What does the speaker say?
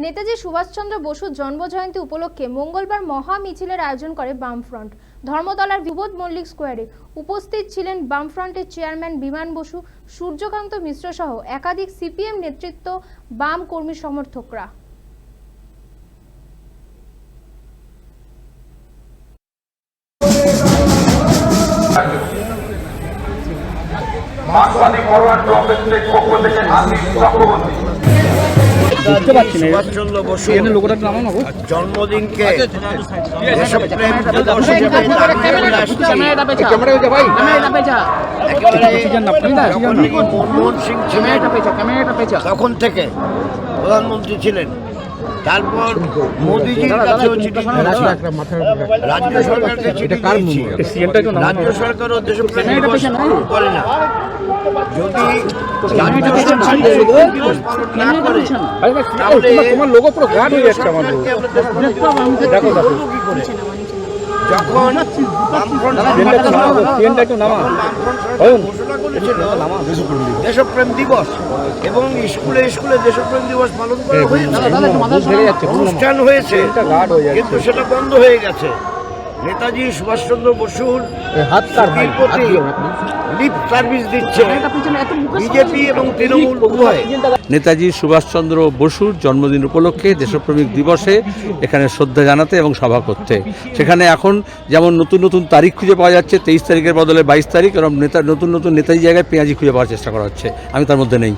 নেতাজি সুভাষচন্দ্র বসুর জন্মজয়ন্তী উপলক্ষে মঙ্গলবার মহা মিছিলের আয়োজন করে বামফ্রন্ট। ধর্মতলার বিবোধ মল্লিক স্কোয়ারে উপস্থিত ছিলেন বামফ্রন্টের চেয়ারম্যান বিমান বসু, সূর্যকান্ত মিশ্র সহ একাধিক সিপিএম নেতৃত্ব, বাম কর্মী সমর্থকরা। মার্কসবাদী ফরওয়ার্ড ব্লকের পক্ষ থেকে আমি চক্রবর্তী। সুভাষচন্দ্র বসু জন্মদিনকে দেশপ্রেম দিবস হিসেবে অক্সিজেন যখন না। থেকে মনমোহন সিং ছিলেন তখন থেকে প্রধানমন্ত্রী ছিলেন। তারপর মোদিজির কাছেও চিঠি দিয়েছি। রাজ্য সরকারকে চিঠি দিয়েছি। রাজ্য সরকারও দেশপ্রেম দিবস পালন করে না। যদি রাজ্য সরকার দেশপ্রেম দিবস পালন না করে ভাই, ভাই, তাহলে তোমার- লোগো পুরো গাঢ় হয়ে যাচ্ছে আমাদের। দেখো, দেখো। যখন দেশপ্রেম দিবস এবং স্কুলে স্কুলে দেশপ্রেম দিবস পালন করা হয়েছে ধরে যাচ্ছে, বুক নামাও। অনুষ্ঠান হয়েছে হয়ে। কিন্তু সেটা বন্ধ হয়ে গেছে নেতাজি সুভাষচন্দ্র বসুর হাত প্রতি লিপ সার্ভিস দিচ্ছে। বিজেপি এবং তৃণমূল উভয়। নেতাজি সুভাষচন্দ্র বসুর জন্মদিন উপলক্ষে দেশপ্রেমিক দিবসে এখানে শ্রদ্ধা জানাতে এবং সভা করতে। সেখানে এখন যেমন নতুন নতুন তারিখ খুঁজে পাওয়া যাচ্ছে তেইশ তারিখের বদলে বাইশ তারিখ এবং নেতা নতুন নতুন নেতাজি জায়গায় পেঁয়াজি খুঁজে পাওয়ার চেষ্টা করা হচ্ছে। আমি তার মধ্যে নেই।